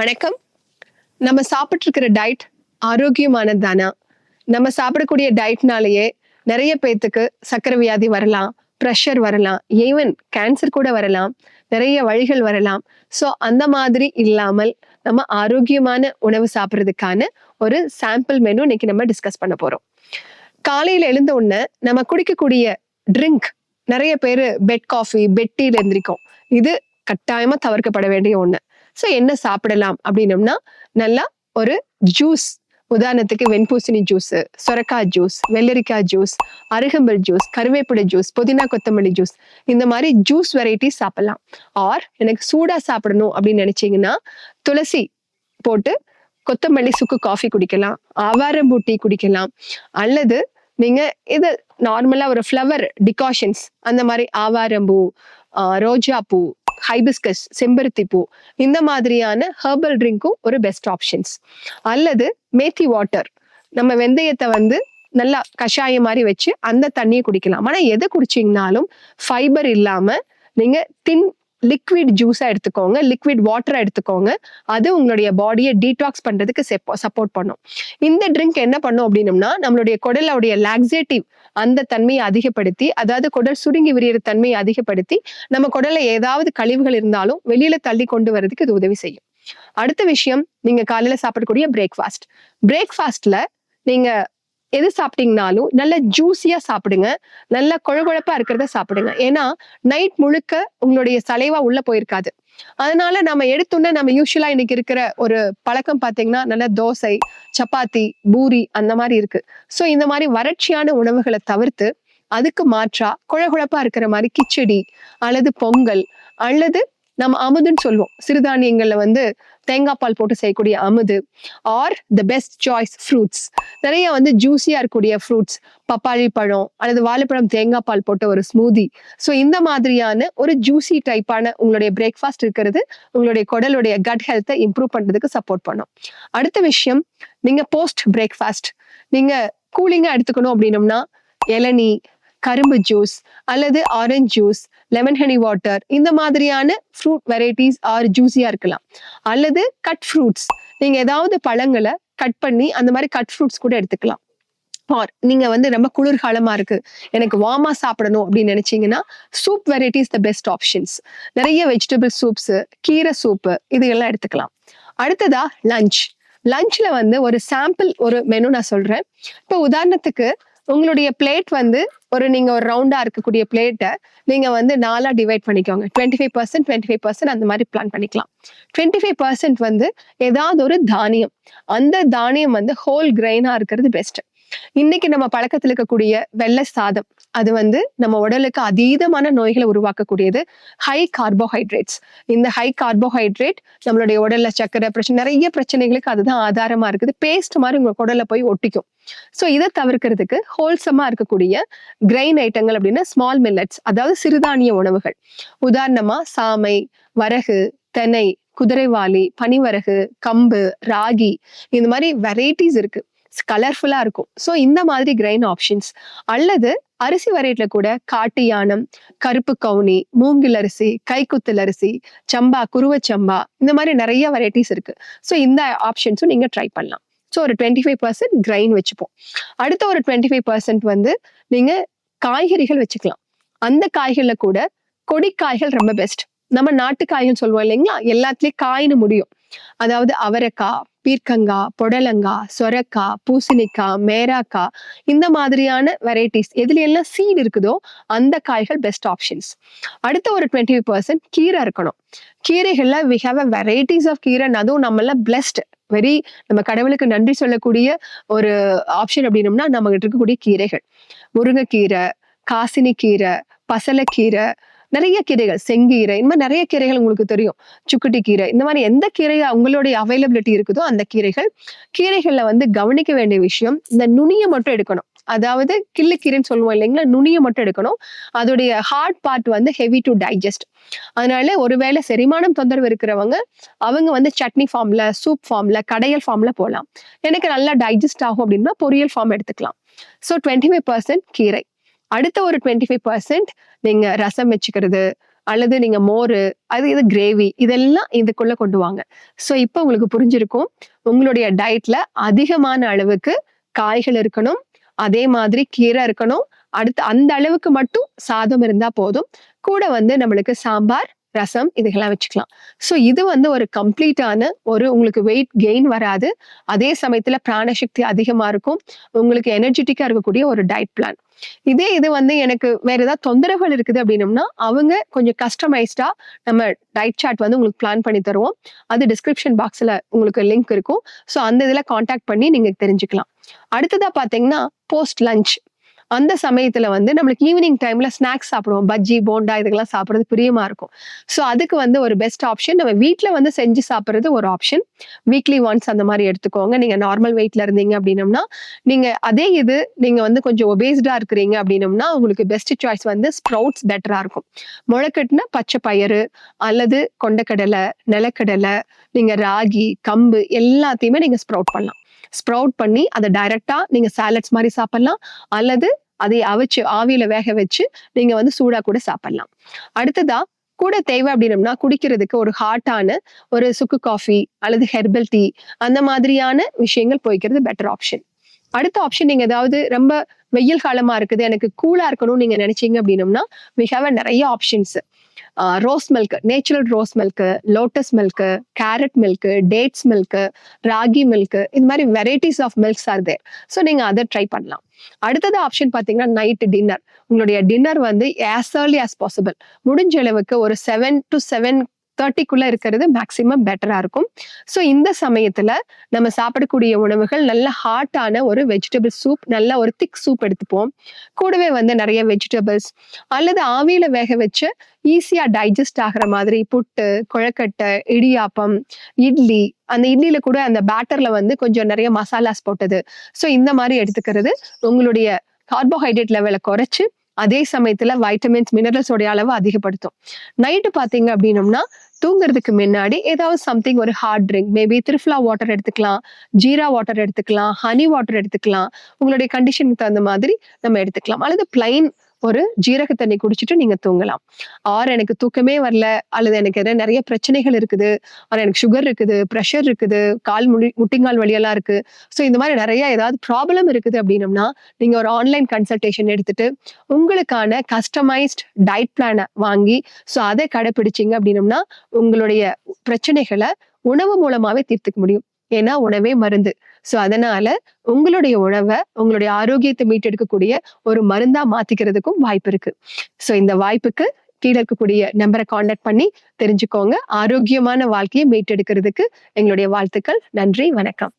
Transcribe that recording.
வணக்கம். நம்ம சாப்பிட்ருக்கிற டயட் ஆரோக்கியமானது தானா நம்ம சாப்பிடக்கூடிய டயட்னாலேயே நிறைய பேத்துக்கு சக்கரை வியாதி வரலாம் ப்ரெஷர் வரலாம் ஈவன் கேன்சர் கூட வரலாம் நிறைய வழிகள் வரலாம். ஸோ அந்த மாதிரி இல்லாமல் நம்ம ஆரோக்கியமான உணவு சாப்பிட்றதுக்கான ஒரு சாம்பிள் மெனு இன்னைக்கு நம்ம டிஸ்கஸ் பண்ண போகிறோம் காலையில் எழுந்த உடனே நம்ம குடிக்கக்கூடிய ட்ரிங்க் நிறைய பேர் பெட் காஃபி பெட் டீல எந்திரிக்கும் இது கட்டாயமாக தவிர்க்கப்பட வேண்டிய ஒன்று ஸோ என்ன சாப்பிடலாம் அப்படின்னம்னா நல்லா ஒரு ஜூஸ் உதாரணத்துக்கு வெண்பூசணி ஜூஸ் சொரக்காய் ஜூஸ் வெள்ளரிக்காய் ஜூஸ் அருகம்பல் ஜூஸ் கருவேப்பிலை ஜூஸ் புதினா கொத்தமல்லி ஜூஸ் இந்த மாதிரி ஜூஸ் வெரைட்டிஸ் சாப்பிடலாம். ஆர் எனக்கு சூடாக சாப்பிடணும் அப்படின்னு நினச்சிங்கன்னா துளசி போட்டு கொத்தமல்லி சுக்கு காஃபி குடிக்கலாம். ஆவாரம்பூ டீ குடிக்கலாம். அல்லது நீங்கள் இது நார்மலாக ஒரு ஃப்ளவர் டிகாஷன்ஸ் அந்த மாதிரி ஆவாரம்பூ ரோஜாப்பூ ரோஜா பூ ஹைபிஸ்கஸ் செம்பருத்தி பூ இந்த மாதிரியான ஹெர்பல் ட்ரிங்க்கும் ஒரு பெஸ்ட் ஆப்ஷன்ஸ் அல்லது மேத்தி வாட்டர் நம்ம வெந்தயத்தை வந்து நல்லா கஷாயம் மாதிரி வச்சு அந்த தண்ணியை குடிக்கலாம். ஆனால் எதை குடிச்சிங்கனாலும் ஃபைபர் இல்லாம நீங்க தின் லிக்விட் ஜூஸா எடுத்துக்கோங்க லிக்விட் வாட்டரை எடுத்துக்கோங்க. அது உங்களுடைய பாடியை டீடாக்ஸ் பண்றதுக்கு சப்போர்ட் பண்ணும். இந்த ட்ரிங்க் என்ன பண்ணும் அப்படின்னம்னா நம்மளுடைய குடலுடைய லாக்ஸேட்டிவ் அந்த தன்மையை அதிகப்படுத்தி அதாவது குடல் சுருங்கி விரியிற தன்மையை அதிகப்படுத்தி நம்ம குடல்ல ஏதாவது கழிவுகள் இருந்தாலும் வெளியில தள்ளி கொண்டு வரதுக்கு இது உதவி செய்யும். அடுத்த விஷயம் நீங்க காலையில சாப்பிடக்கூடிய பிரேக்ஃபாஸ்ட் பிரேக்ஃபாஸ்ட்ல நீங்க எது சாப்பிட்டீங்கனாலும் நல்ல ஜூஸியா சாப்பிடுங்க. நல்ல கொழகொழப்பா இருக்கிறத சாப்பிடுங்க. ஏன்னா நைட் முழுக்க உங்களுடைய சலைவா உள்ள போயிருக்காது. அதனால நம்ம எடுத்தோன்னே நம்ம யூஸ்வலா இன்னைக்கு இருக்கிற ஒரு பழக்கம் பாத்தீங்கன்னா நல்ல தோசை சப்பாத்தி பூரி அந்த மாதிரி இருக்கு. ஸோ இந்த மாதிரி வறட்சியான உணவுகளை தவிர்த்து அதுக்கு மாற்றா குழகுழப்பா இருக்கிற மாதிரி கிச்சடி அல்லது பொங்கல் அல்லது நம்ம அமுதுன்னு சொல்லுவோம். சிறுதானியங்கள்ல வந்து தேங்காய் பால் போட்டு செய்யக்கூடிய அமுது. Are the best choice fruits நிறைய வந்து ஜூஸியா இருக்கக்கூடிய ஃப்ரூட்ஸ் பப்பாளி பழம் அல்லது வாழைப்பழம் தேங்காய் பால் போட்ட ஒரு ஸ்மூதி ஸோ இந்த மாதிரியான ஒரு ஜூசி டைப்பான உங்களுடைய பிரேக்ஃபாஸ்ட் இருக்கிறது உங்களுடைய குடலுடைய கட் ஹெல்த்தை இம்ப்ரூவ் பண்றதுக்கு சப்போர்ட் பண்ணும். அடுத்த விஷயம் நீங்க போஸ்ட் பிரேக்ஃபாஸ்ட் நீங்க கூலிங்கா எடுத்துக்கணும் அப்படின்னம்னா இளநீ கரும்பு ஜூஸ் அல்லது orange juice lemon honey water இந்த மாதிரியான ஃப்ரூட் வெரைட்டிஸ் ஆர் ஜூஸியா இருக்கலாம். அல்லது கட் ஃப்ரூட்ஸ் நீங்க ஏதாவது பழங்களை கட் பண்ணி அந்த மாதிரி கட் ஃப்ரூட்ஸ் கூட எடுத்துக்கலாம். ஆர் நீங்க வந்து ரொம்ப குளிர்காலமா இருக்கு எனக்கு வாமா சாப்பிடணும் அப்படின்னு நினைச்சீங்கன்னா soup varieties the best options நிறைய வெஜிடபிள் சூப்ஸ் கீரை சூப்பு இதுகெல்லாம் எடுத்துக்கலாம். அடுத்ததா லஞ்ச் லஞ்ச்ல வந்து ஒரு சாம்பிள் ஒரு மெனு நான் சொல்றேன். இப்போ உதாரணத்துக்கு உங்களுடைய பிளேட் வந்து ஒரு நீங்க ஒரு ரவுண்டா இருக்கக்கூடிய பிளேட்டை நீங்க வந்து நாலா டிவைட் பண்ணிக்கோங்க. Twenty five percent twenty five percent அந்த மாதிரி பிளான் பண்ணிக்கலாம். டுவெண்ட்டி ஃபைவ் பர்சன்ட் வந்து ஏதாவது ஒரு தானியம். அந்த தானியம் வந்து ஹோல் கிரெயினா இருக்கிறது பெஸ்ட் இன்னைக்கு நம்ம பழக்கத்தில் இருக்கக்கூடிய வெள்ளை சாதம். அது வந்து நம்ம உடலுக்கு அதீதமான நோய்களை உருவாக்கக்கூடியது ஹை கார்போஹைட்ரேட்ஸ் இந்த ஹை கார்போஹைட்ரேட் நம்மளுடைய உடல்ல சக்கரை பிரச்சனை நிறைய பிரச்சனைகளுக்கு அதுதான் ஆதாரமா இருக்குது. பேஸ்ட் மாதிரி உங்க குடல போய் ஒட்டிக்கும். ஸோ இதை தவிர்க்கிறதுக்கு ஹோல்சமா இருக்கக்கூடிய கிரெயின் ஐட்டங்கள் அப்படின்னா ஸ்மால் மில்லட்ஸ் அதாவது சிறுதானிய உணவுகள். உதாரணமா சாமை வரகு தெனை குதிரைவாலி பனிவரகு கம்பு ராகி இந்த மாதிரி வெரைட்டிஸ் இருக்கு. கலர்ஃபுல்லா இருக்கும். ஸோ இந்த மாதிரி கிரைன் ஆப்ஷன்ஸ் அல்லது அரிசி வெரைட்டில கூட காட்டு யானம் கருப்பு கவுனி மூங்கில் அரிசி கைக்குத்தல் அரிசி சம்பா குருவச்சம்பா இந்த மாதிரி நிறைய வெரைட்டிஸ் இருக்கு. ஸோ இந்த ஆப்ஷன்ஸும் நீங்க ட்ரை பண்ணலாம். ஸோ ஒரு டுவெண்ட்டி ஃபைவ் பர்சன்ட் கிரைன் வச்சுப்போம். அடுத்த ஒரு டுவெண்ட்டி ஃபைவ் பர்சன்ட் வந்து நீங்க காய்கறிகள் வச்சுக்கலாம். அந்த காய்கள்ல கூட கொடிக்காய்கள் ரொம்ப பெஸ்ட் நம்ம நாட்டு காய்கள் சொல்லுவோம் இல்லைங்களா? எல்லாத்துலயும் காய்னு முடியும். அதாவது அவரைக்காய் பீர்க்கங்காய் புடலங்காய் சொரக்காய் பூசணிக்காய் மேராக்காய் இந்த மாதிரியான வெரைட்டிஸ் எதுல எல்லாம் சீட் இருக்குதோ அந்த காய்கள் பெஸ்ட் ஆப்ஷன்ஸ் அடுத்த ஒரு டுவெண்ட்டி பர்சன்ட் கீரை இருக்கணும். கீரைகள்ல we have a varieties of கீரை அதுவும் நம்மள பிளஸ்ட் வெரி நம்ம கடவுளுக்கு நன்றி சொல்லக்கூடிய ஒரு ஆப்ஷன் அப்படின்னம்னா நம்ம கிட்ட இருக்கக்கூடிய கீரைகள். முருங்கைக்கீரை காசினி கீரை பசலைக்கீரை நிறைய கீரைகள் செங்கீரை இந்த மாதிரி நிறைய கீரைகள் உங்களுக்கு தெரியும். சுக்குட்டி கீரை இந்த மாதிரி எந்த கீரை உங்களுடைய அவைலபிலிட்டி இருக்குதோ அந்த கீரைகள் கீரைகள்ல வந்து கவனிக்க வேண்டிய விஷயம் இந்த நுனியை மட்டும் எடுக்கணும். அதாவது கிள்ளுக்கீரைன்னு சொல்லுவோம் இல்லைங்களா நுனியை மட்டும் எடுக்கணும். அதோடைய ஹார்ட் பார்ட் வந்து ஹெவி டு டைஜஸ்ட் அதனால ஒருவேளை செரிமானம் தொந்தரவு இருக்கிறவங்க அவங்க வந்து சட்னி ஃபார்ம்ல சூப் ஃபார்ம்ல கடையல் ஃபார்ம்ல போகலாம் எனக்கு நல்லா டைஜஸ்ட் ஆகும் அப்படின்னா பொரியல் ஃபார்ம் எடுத்துக்கலாம். ஸோ டுவெண்ட்டி ஃபைவ் பர்சன்ட் கீரை. அடுத்த ஒரு டுவெண்ட்டி ஃபைவ் பர்சன்ட் நீங்க ரசம் வச்சுக்கிறது அல்லது நீங்க மோர் அது இது கிரேவி இதெல்லாம் இதுக்குள்ள கொண்டு வாங்க. ஸோ இப்போ உங்களுக்கு புரிஞ்சிருக்கும் உங்களுடைய டயட்ல அதிகமான அளவுக்கு காய்கள் இருக்கணும் அதே மாதிரி கீரை இருக்கணும் அடுத்து அந்த அளவுக்கு மட்டும் சாதம் இருந்தா போதும். கூட வந்து நம்மளுக்கு சாம்பார் ரசம் இதுகெல்லாம் வச்சுக்கலாம். ஸோ இது வந்து ஒரு கம்ப்ளீட்டான ஒரு உங்களுக்கு வெயிட் கெயின் வராது. அதே சமயத்துல பிராணசக்தி அதிகமா இருக்கும். உங்களுக்கு எனர்ஜெட்டிக்கா இருக்கக்கூடிய ஒரு டயட் பிளான் இதே இது வந்து எனக்கு வேற ஏதாவது தொந்தரவுகள் இருக்குது அப்படின்னம்னா அவங்க கொஞ்சம் கஸ்டமைஸ்டா நம்ம டயட் சார்ட் வந்து உங்களுக்கு பிளான் பண்ணி தருவோம். அது டிஸ்கிரிப்ஷன் பாக்ஸ்ல உங்களுக்கு லிங்க் இருக்கும். ஸோ அந்த இதில் காண்டாக்ட் பண்ணி நீங்க தெரிஞ்சுக்கலாம். அடுத்ததா பாத்தீங்கன்னா போஸ்ட் லஞ்ச் அந்த சமயத்துல வந்து நம்மளுக்கு ஈவினிங் டைம்ல ஸ்நாக்ஸ் சாப்பிடுவோம். பஜ்ஜி போண்டா இதுக்கெல்லாம் சாப்பிட்றது பிரியமா இருக்கும். ஸோ அதுக்கு வந்து ஒரு பெஸ்ட் ஆப்ஷன் நம்ம வீட்டில் வந்து செஞ்சு சாப்பிட்றது ஒரு ஆப்ஷன் வீக்லி ஒன்ஸ் அந்த மாதிரி எடுத்துக்கோங்க. நீங்க நார்மல் வெயிட்ல இருந்தீங்க அப்படின்னம்னா நீங்க அதே இது நீங்க வந்து கொஞ்சம் ஒபேஸ்டா இருக்கிறீங்க அப்படின்னம்னா உங்களுக்கு பெஸ்ட் சாய்ஸ் வந்து ஸ்ப்ரவுட்ஸ் பெட்டரா இருக்கும். முளைக்கட்டுனா பச்சை பயிறு அல்லது கொண்டக்கடலை நிலக்கடலை நீங்க ராகி கம்பு எல்லாத்தையுமே நீங்க ஸ்ப்ரவுட் பண்ணலாம். ஸ்ப்ரவுட் பண்ணி அதை டைரக்டா நீங்க சாலட்ஸ் மாதிரி சாப்பிடலாம். அல்லது அதை அவிச்சு ஆவியில வேக வச்சு நீங்க வந்து சூடா கூட சாப்பிடலாம். அடுத்ததா கூட தேவை அப்படின்னம்னா குடிக்கிறதுக்கு ஒரு ஹாட்டான ஒரு சுக்கு காஃபி அல்லது ஹெர்பல் டீ அந்த மாதிரியான விஷயங்கள் போய்க்கிறது பெட்டர் ஆப்ஷன் அடுத்த ஆப்ஷன் நீங்க ஏதாவது ரொம்ப வெயில் காலமா இருக்குது எனக்கு கூலா இருக்கணும்னு நீங்க நினைச்சீங்க அப்படின்னம்னா we நிறைய options rose milk natural rose milk lotus milk carrot milk dates milk ragi milk இந்த மாதிரி varieties of milks are there so நீங்க அதை ட்ரை பண்ணலாம். அடுத்தது ஆப்ஷன் பார்த்தீங்கன்னா நைட் டின்னர் உங்களுடைய டின்னர் வந்து ஆஸ் ஏர்லி ஆஸ் பாசிபிள் முடிஞ்ச அளவுக்கு ஒரு செவன் டு செவன் தேர்ட்டிக்குள்ளே இருக்கிறது மேக்சிமம் பெட்டராக இருக்கும். ஸோ இந்த சமயத்தில் நம்ம சாப்பிடக்கூடிய உணவுகள் நல்ல ஹாட்டான ஒரு வெஜிடபிள் சூப் நல்ல ஒரு திக் சூப் எடுத்துப்போம். கூடவே வந்து நிறைய வெஜிடபிள்ஸ் அல்லது ஆவியில் வேக வச்சு ஈஸியாக டைஜஸ்ட் ஆகிற மாதிரி புட்டு குழக்கட்டை இடியாப்பம் இட்லி அந்த இட்லியில கூட அந்த பேட்டர்ல வந்து கொஞ்சம் நிறைய மசாலாஸ் போட்டது. ஸோ இந்த மாதிரி எடுத்துக்கிறது உங்களுடைய கார்போஹைட்ரேட் லெவலை குறைச்சு அதே சமயத்துல வைட்டமின்ஸ் மினரல்ஸோடைய அளவு அதிகப்படுத்தும். நைட்டு பாத்தீங்க அப்படின்னம்னா தூங்குறதுக்கு முன்னாடி ஏதாவது சம்திங் ஒரு hard drink maybe triphala water எடுத்துக்கலாம் ஜீரா வாட்டர் எடுத்துக்கலாம் ஹனி வாட்டர் எடுத்துக்கலாம் உங்களுடைய கண்டிஷனுக்கு தகுந்த மாதிரி நம்ம எடுத்துக்கலாம். அல்லது பிளைன் ஒரு ஜீரக தண்ணி குடிச்சிட்டு நீங்க தூங்கலாம். ஆறு எனக்கு தூக்கமே வரல அல்லது எனக்கு எதாவது நிறைய பிரச்சனைகள் இருக்குது ஆனால் எனக்கு சுகர் இருக்குது ப்ரெஷர் இருக்குது கால் முடி முட்டிங்கால் வழியெல்லாம் இருக்கு. ஸோ இந்த மாதிரி நிறைய ஏதாவது ப்ராப்ளம் இருக்குது அப்படின்னம்னா நீங்க ஒரு ஆன்லைன் கன்சல்டேஷன் எடுத்துட்டு உங்களுக்கான கஸ்டமைஸ்ட் டயட் பிளானை வாங்கி ஸோ அதை கடைபிடிச்சீங்க அப்படின்னம்னா உங்களுடைய பிரச்சனைகளை உணவு மூலமாவே தீர்த்துக்க முடியும். ஏன்னா உணவே மருந்து. ஸோ அதனால உங்களுடைய உணவை உங்களுடைய ஆரோக்கியத்தை மீட்டெடுக்கக்கூடிய ஒரு மருந்தா மாத்திக்கிறதுக்கும் வாய்ப்பு இருக்கு. ஸோ இந்த வாய்ப்புக்கு கீழே இருக்கக்கூடிய நம்பரை காண்டாக்ட் பண்ணி தெரிஞ்சுக்கோங்க. ஆரோக்கியமான வாழ்க்கையை மீட்டெடுக்கிறதுக்கு எங்களுடைய வாழ்த்துக்கள். நன்றி வணக்கம்.